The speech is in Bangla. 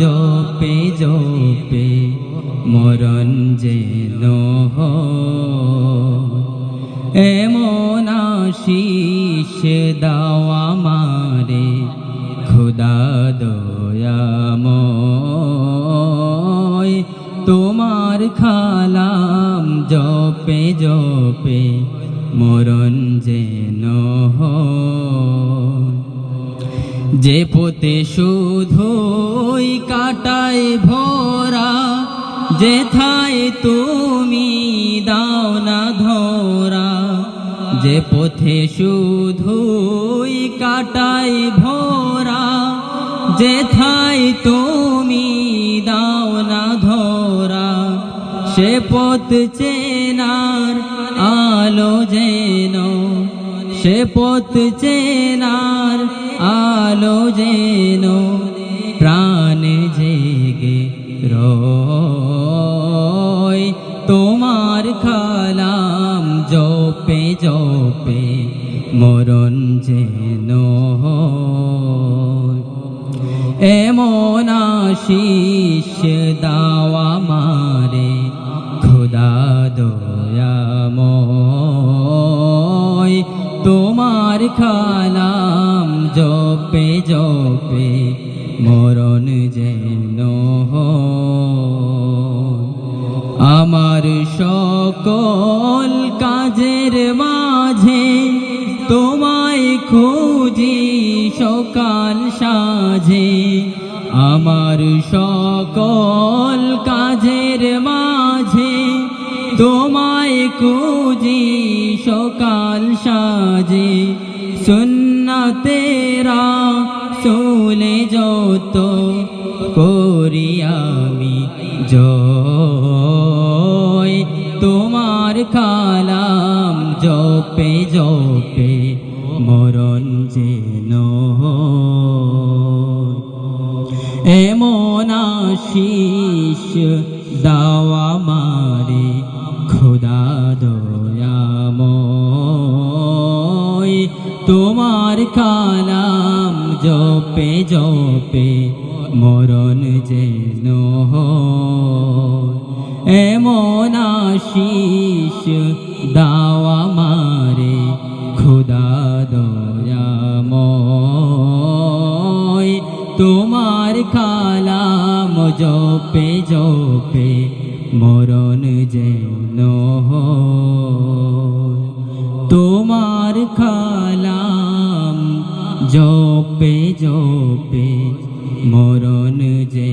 জপে জপে মরণ যেন। এমন আশিস দাও আমারে খুদা দয়াময় তোমার খালাম জপে জপে মরণ যেন। যে পোতে শুধুই কাটায় ভরা, যেথায় তুমি দাও না ধরা। যে পথে শুধুই কাটায় ভরা, যেথায় তুমি দাও না ধরা। সে পথ চেনার আলো যেন, সে পথ চেনার আলো যেন। প্রাণ রয়। তোমার খালাম জপে জপে, মরণ যেন এমন আশিস দাওয়া মারে খুদা দয়াময়। তোমার খালাম জপে জপে মরণ যেন। আমার সকল কাজের মাঝে তোমায় খুঁজি সকাল সাঝে আমার সকল কাজের মাঝে তোমায় খুঁজি সকাল সাজে সুন্না তেরা সোলে যত করি আমি জয় তোমার কালাম জপে জপে মরণ যেন। এমন আশিস দাওয়া মারে খোদা দয়াময় তোমার কালাম জপে জপে, মরণ যেন এমন আশিস দাওয়া মারে খুদা দয়াময়। তোমার কালাম জপে জপে, মরণ যেন তোমার কালাম জপে জপে মরণ যে